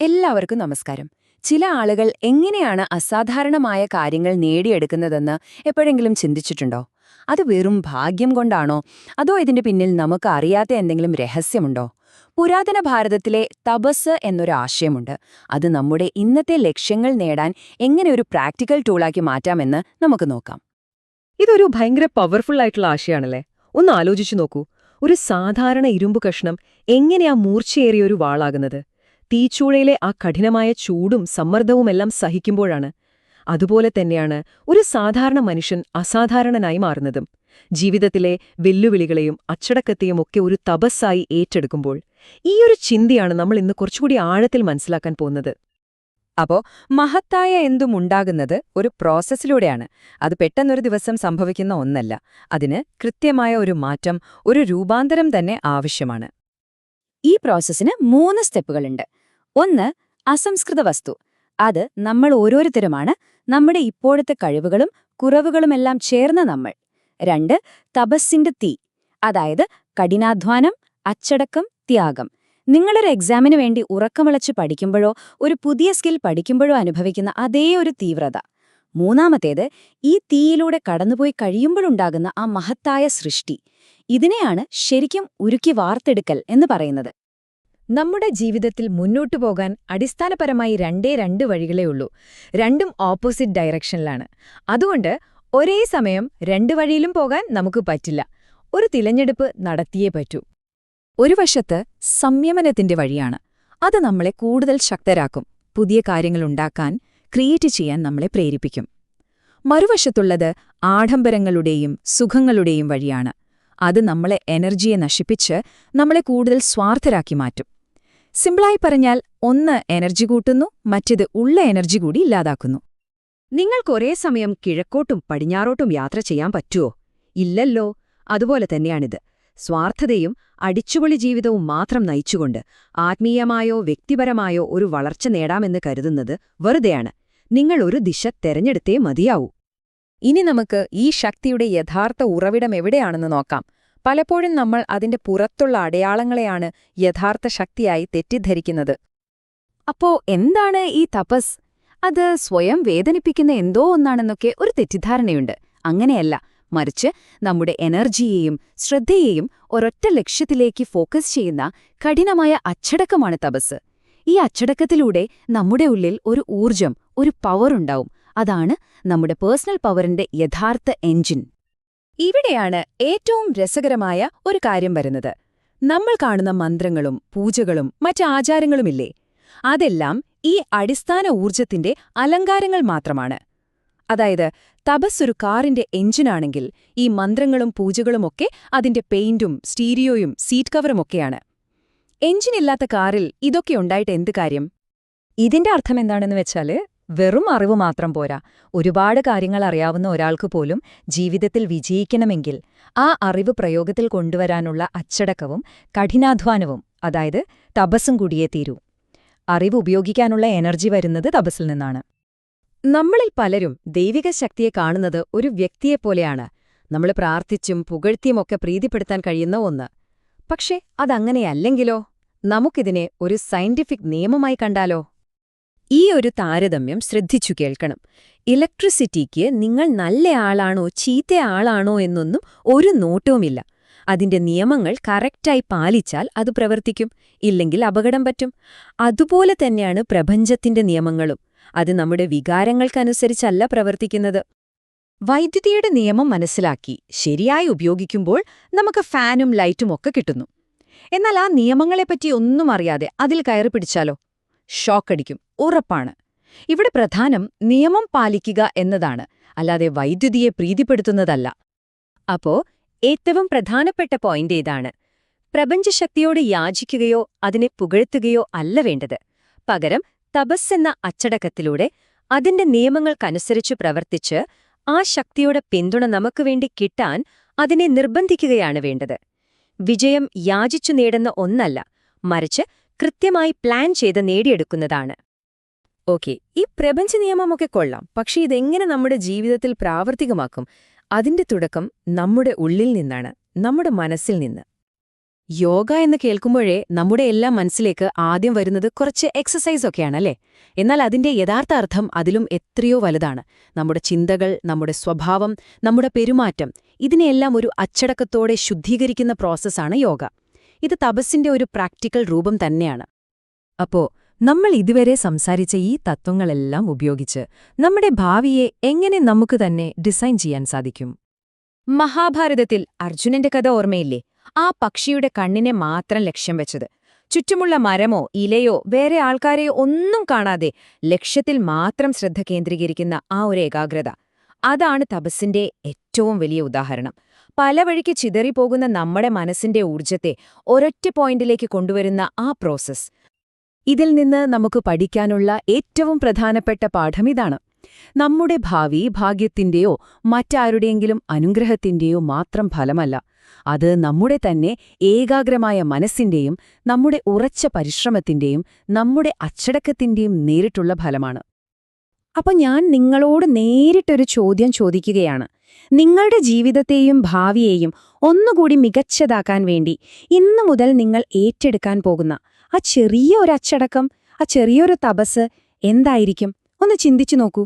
എല്ലാവർക്കും നമസ്കാരം. ചില ആളുകൾ എങ്ങനെയാണ് അസാധാരണമായ കാര്യങ്ങൾ നേടിയെടുക്കുന്നതെന്ന് എപ്പോഴെങ്കിലും ചിന്തിച്ചിട്ടുണ്ടോ? അത് വെറും ഭാഗ്യം കൊണ്ടാണോ? അതോ ഇതിന്റെ പിന്നിൽ നമുക്ക് അറിയാത്ത എന്തെങ്കിലും രഹസ്യമുണ്ടോ? പുരാതന ഭാരതത്തിലെ തപസ് എന്നൊരു ആശയമുണ്ട്. അത് നമ്മുടെ ഇന്നത്തെ ലക്ഷ്യങ്ങൾ നേടാൻ എങ്ങനെ ഒരു പ്രാക്ടിക്കൽ ടൂളാക്കി മാറ്റാമെന്ന് നമുക്ക് നോക്കാം. ഇതൊരു ഭയങ്കര പവർഫുൾ ആയിട്ടുള്ള ആശയമാണല്ലേ ഒന്ന് ആലോചിച്ചു നോക്കൂ. ഒരു സാധാരണ ഇരുമ്പ് കഷ്ണം എങ്ങനെയാ മൂർച്ചയേറിയ ഒരു വാളാകുന്നത്? തീച്ചൂളയിലെ ആ കഠിനമായ ചൂടും സമ്മർദ്ദവുമെല്ലാം സഹിക്കുമ്പോഴാണ് അതുപോലെ തന്നെയാണ് ഒരു സാധാരണ മനുഷ്യൻ അസാധാരണനായി മാറുന്നതും. ജീവിതത്തിലെ വെല്ലുവിളികളെയും അച്ചടക്കത്തെയും ഒക്കെ ഒരു തപസ്സായി ഏറ്റെടുക്കുമ്പോൾ ഈയൊരു ചിന്തയാണ് നമ്മൾ ഇന്ന് കുറച്ചുകൂടി ആഴത്തിൽ മനസ്സിലാക്കാൻ പോകുന്നത്. അപ്പോൾ മഹത്തായ എന്തും ഉണ്ടാകുന്നത് ഒരു പ്രോസസ്സിലൂടെയാണ്. അത് പെട്ടെന്നൊരു ദിവസം സംഭവിക്കുന്ന ഒന്നല്ല. അതിന് കൃത്യമായ ഒരു മാറ്റം ഒരു രൂപാന്തരം തന്നെ ആവശ്യമാണ്. ഈ പ്രോസസ്സിന് മൂന്ന് സ്റ്റെപ്പുകളുണ്ട്. ഒന്ന് അസംസ്കൃത വസ്തു. അത് നമ്മൾ ഓരോരുത്തരുമാണ്. നമ്മുടെ ഇപ്പോഴത്തെ കഴിവുകളും കുറവുകളുമെല്ലാം ചേർന്ന നമ്മൾ. രണ്ട് തപസ്സിന്റെ തീ. അതായത് കഠിനാധ്വാനം അച്ചടക്കം ത്യാഗം. നിങ്ങളൊരു എക്സാമിന് വേണ്ടി ഉറക്കമിളച്ച് പഠിക്കുമ്പോഴോ ഒരു പുതിയ സ്കിൽ പഠിക്കുമ്പോഴോ അനുഭവിക്കുന്ന അതേ ഒരു തീവ്രത. മൂന്നാമത്തേത് ഈ തീയിലൂടെ കടന്നുപോയി കഴിയുമ്പോഴുണ്ടാകുന്ന ആ മഹത്തായ സൃഷ്ടി. ഇതിനെയാണ് ശരിക്കും ഉരുക്കി വാർത്തെടുക്കൽ എന്ന് പറയുന്നത്. നമ്മുടെ ജീവിതത്തിൽ മുന്നോട്ടു പോകാൻ അടിസ്ഥാനപരമായി രണ്ടേ രണ്ട് വഴികളേ ഉള്ളൂ. രണ്ടും ഓപ്പോസിറ്റ് ഡയറക്ഷനിലാണ്. അതുകൊണ്ട് ഒരേ സമയം രണ്ട് വഴിയിലും പോകാൻ നമുക്ക് പറ്റില്ല. ഒരു തിരഞ്ഞെടുപ്പ് നടത്തിയേ പറ്റൂ. ഒരു വശത്ത് സംയമനത്തിന്റെ വഴിയാണ്. അത് നമ്മളെ കൂടുതൽ ശക്തരാക്കും. പുതിയ കാര്യങ്ങളുണ്ടാക്കാൻ ക്രിയേറ്റ് ചെയ്യാൻ നമ്മളെ പ്രേരിപ്പിക്കും. മറുവശത്തുള്ളത് ആഡംബരങ്ങളുടെയും സുഖങ്ങളുടെയും വഴിയാണ്. അത് നമ്മളെ എനർജിയെ നശിപ്പിച്ച് നമ്മളെ കൂടുതൽ സ്വാർത്ഥരാക്കി മാറ്റും. സിമ്പിളായി പറഞ്ഞാൽ ഒന്ന് എനർജി കൂട്ടുന്നു മറ്റേത് ഉള്ള എനർജി കൂടി ഇല്ലാതാക്കുന്നു. നിങ്ങൾക്കൊരേ സമയം കിഴക്കോട്ടും പടിഞ്ഞാറോട്ടും യാത്ര ചെയ്യാൻ പറ്റുമോ ഇല്ലല്ലോ. അതുപോലെ തന്നെയാണിത്. സ്വാർത്ഥതയും അടിച്ചുപൊളി ജീവിതവും മാത്രം നയിച്ചുകൊണ്ട് ആത്മീയമായോ വ്യക്തിപരമായോ ഒരു വളർച്ച നേടാമെന്ന് കരുതുന്നത് വെറുതെയാണ്. നിങ്ങൾ ഒരു ദിശ തെരഞ്ഞെടുത്തേ മതിയാവൂ. ഇനി നമുക്ക് ഈ ശക്തിയുടെ യഥാർത്ഥ ഉറവിടം എവിടെയാണെന്ന് നോക്കാം. പലപ്പോഴും നമ്മൾ അതിന്റെ പുറത്തുള്ള അടയാളങ്ങളെയാണ് യഥാർത്ഥ ശക്തിയായി തെറ്റിദ്ധരിക്കുന്നത്. അപ്പോ എന്താണ് ഈ തപസ്? അത് സ്വയം വേദനിപ്പിക്കുന്ന എന്തോ ഒന്നാണെന്നൊക്കെ ഒരു തെറ്റിദ്ധാരണയുണ്ട്. അങ്ങനെയല്ല മറിച്ച് നമ്മുടെ എനർജിയെയും ശ്രദ്ധയെയും ഒരൊറ്റ ലക്ഷ്യത്തിലേക്ക് ഫോക്കസ് ചെയ്യുന്ന കഠിനമായ അച്ചടക്കമാണ് തപസ്. ഈ അച്ചടക്കത്തിലൂടെ നമ്മുടെ ഉള്ളിൽ ഒരു ഊർജം ഒരു പവർ ഉണ്ടാവും. അതാണ് നമ്മുടെ പേഴ്സണൽ പവറിന്റെ യഥാർത്ഥ എഞ്ചിൻ ഇവിടെയാണ് ഏറ്റവും രസകരമായ ഒരു കാര്യം വരുന്നത്. നമ്മൾ കാണുന്ന മന്ത്രങ്ങളും പൂജകളും മറ്റ് ആചാരങ്ങളുമില്ലേ? അതെല്ലാം ഈ അടിസ്ഥാന ഊർജത്തിന്റെ അലങ്കാരങ്ങൾ മാത്രമാണ്. അതായത് തപസ് ഒരു കാറിന്റെ എഞ്ചിനാണെങ്കിൽ ഈ മന്ത്രങ്ങളും പൂജകളുമൊക്കെ അതിന്റെ പെയിന്റും സ്റ്റീരിയോയും സീറ്റ് കവറുമൊക്കെയാണ് എഞ്ചിനില്ലാത്ത കാറിൽ ഇതൊക്കെ ഉണ്ടായിട്ട് എന്ത് കാര്യം? ഇതിന്റെ അർത്ഥം എന്താണെന്ന് വെച്ചാൽ വെറും അറിവ് മാത്രം പോരാ. ഒരുപാട് കാര്യങ്ങൾ അറിയാവുന്ന ഒരാൾക്ക് പോലും ജീവിതത്തിൽ വിജയിക്കണമെങ്കിൽ ആ അറിവ് പ്രയോഗത്തിൽ കൊണ്ടുവരാനുള്ള അച്ചടക്കവും കഠിനാധ്വാനവും അതായത് തപസ്സും കൂടിയേ തീരൂ. അറിവ് ഉപയോഗിക്കാനുള്ള എനർജി വരുന്നത് തപസ്സിൽ നിന്നാണ്. നമ്മളിൽ പലരും ദൈവിക ശക്തിയെ കാണുന്നത് ഒരു വ്യക്തിയെപ്പോലെയാണ് നമ്മൾ പ്രാർത്ഥിച്ചും പുകഴ്ത്തിയുമൊക്കെ പ്രീതിപ്പെടുത്താൻ കഴിയുന്ന ഒന്ന്. പക്ഷേ അതങ്ങനെയല്ലെങ്കിലോ? നമുക്കിതിനെ ഒരു സയന്റിഫിക് നിയമമായി കണ്ടാലോ? ഈ ഒരു താരതമ്യം ശ്രദ്ധിച്ചു കേൾക്കണം. ഇലക്ട്രിസിറ്റിക്ക് നിങ്ങൾ നല്ലയാളാണോ ചീത്തയാളാണോ എന്നൊന്നും ഒരു നോട്ടവുമില്ല. അതിന്റെ നിയമങ്ങൾ കറക്റ്റായി പാലിച്ചാൽ അത് പ്രവർത്തിക്കും ഇല്ലെങ്കിൽ അപകടം പറ്റും. അതുപോലെ തന്നെയാണ് പ്രപഞ്ചത്തിന്റെ നിയമങ്ങളും. അത് നമ്മുടെ വികാരങ്ങൾക്കനുസരിച്ചല്ല പ്രവർത്തിക്കുന്നത്. വൈദ്യുതിയുടെ നിയമം മനസ്സിലാക്കി ശരിയായി ഉപയോഗിക്കുമ്പോൾ നമുക്ക് ഫാനും ലൈറ്റും ഒക്കെ കിട്ടുന്നു. എന്നാൽ ആ നിയമങ്ങളെപ്പറ്റി ഒന്നും അറിയാതെ അതിൽ കയറി പിടിച്ചാലോ? ഷോക്കടിക്കും. ഉറപ്പാണ്. ഇവിടെ പ്രധാനം നിയമം പാലിക്കുക എന്നതാണ്. അല്ലാതെ വൈദ്യുതിയെ പ്രീതിപ്പെടുത്തുന്നതല്ല. അപ്പോ ഏറ്റവും പ്രധാനപ്പെട്ട പോയിന്റ് ഏതാണ്? പ്രപഞ്ചശക്തിയോട് യാചിക്കുകയോ അതിനെ പുകഴ്ത്തുകയോ അല്ല വേണ്ടത്. പകരം തപസ് എന്ന അച്ചടക്കത്തിലൂടെ അതിന്റെ നിയമങ്ങൾക്കനുസരിച്ച് പ്രവർത്തിച്ച് ആ ശക്തിയുടെ പിന്തുണ നമുക്ക് വേണ്ടി കിട്ടാൻ അതിനെ നിർബന്ധിക്കുകയാണ് വേണ്ടത്. വിജയം യാചിച്ചു നേടുന്ന ഒന്നല്ല. മറിച്ച് കൃത്യമായി പ്ലാൻ ചെയ്ത് നേടിയെടുക്കുന്നതാണ്. ഓക്കെ ഈ പ്രപഞ്ച നിയമമൊക്കെ കൊള്ളാം പക്ഷെ ഇതെങ്ങനെ നമ്മുടെ ജീവിതത്തിൽ പ്രാവർത്തികമാക്കും? അതിന്റെ തുടക്കം നമ്മുടെ ഉള്ളിൽ നിന്നാണ് നമ്മുടെ മനസ്സിൽ നിന്ന്. യോഗ എന്ന് കേൾക്കുമ്പോഴേ നമ്മുടെ എല്ലാ മനസ്സിലേക്ക് ആദ്യം വരുന്നത് കുറച്ച് എക്സസൈസൊക്കെയാണല്ലേ എന്നാൽ അതിന്റെ യഥാർത്ഥ അർത്ഥം അതിലും എത്രയോ വലുതാണ്. നമ്മുടെ ചിന്തകൾ നമ്മുടെ സ്വഭാവം നമ്മുടെ പെരുമാറ്റം ഇതിനെയെല്ലാം ഒരു അച്ചടക്കത്തോടെ ശുദ്ധീകരിക്കുന്ന പ്രോസസ്സാണ് യോഗ. ഇത് തപസ്സിന്റെ ഒരു പ്രാക്ടിക്കൽ രൂപം തന്നെയാണ്. അപ്പോ നമ്മൾ ഇതുവരെ സംസാരിച്ച ഈ തത്വങ്ങളെല്ലാം ഉപയോഗിച്ച് നമ്മുടെ ഭാവിയെ എങ്ങനെ നമുക്ക് തന്നെ ഡിസൈൻ ചെയ്യാൻ സാധിക്കും? മഹാഭാരതത്തിൽ അർജുനന്റെ കഥ ഓർമ്മയില്ലേ? ആ പക്ഷിയുടെ കണ്ണിനെ മാത്രം ലക്ഷ്യം വെച്ചത്. ചുറ്റുമുള്ള മരമോ ഇലയോ വേറെ ആൾക്കാരെയോ ഒന്നും കാണാതെ ലക്ഷ്യത്തിൽ മാത്രം ശ്രദ്ധ കേന്ദ്രീകരിക്കുന്ന ആ ഒരു ഏകാഗ്രത. അതാണ് തപസ്സിന്റെ ഏറ്റവും വലിയ ഉദാഹരണം. പല വഴിക്ക് ചിതറിപ്പോകുന്ന നമ്മുടെ മനസ്സിന്റെ ഊർജത്തെ ഒരൊറ്റ പോയിന്റിലേക്ക് കൊണ്ടുവരുന്ന ആ പ്രോസസ് ഇതിൽ നിന്ന് നമുക്ക് പഠിക്കാനുള്ള ഏറ്റവും പ്രധാനപ്പെട്ട പാഠം ഇതാണ്. നമ്മുടെ ഭാവി ഭാഗ്യത്തിന്റെയോ മറ്റാരുടെയെങ്കിലും അനുഗ്രഹത്തിന്റെയോ മാത്രം ഫലമല്ല. അത് നമ്മുടെ തന്നെ ഏകാഗ്രമായ മനസ്സിന്റെയും നമ്മുടെ ഉറച്ച പരിശ്രമത്തിന്റെയും നമ്മുടെ അച്ചടക്കത്തിന്റെയും നേരിട്ടുള്ള ഫലമാണ്. അപ്പൊ ഞാൻ നിങ്ങളോട് നേരിട്ടൊരു ചോദ്യം ചോദിക്കുകയാണ്. നിങ്ങളുടെ ജീവിതത്തെയും ഭാവിയെയും ഒന്നുകൂടി മികച്ചതാക്കാൻ വേണ്ടി ഇന്നു മുതൽ നിങ്ങൾ ഏറ്റെടുക്കാൻ പോകുന്ന ആ ചെറിയ ഒരു അച്ചടക്കം ആ ചെറിയൊരു തപസ് എന്തായിരിക്കും? ഒന്ന് ചിന്തിച്ചു നോക്കൂ.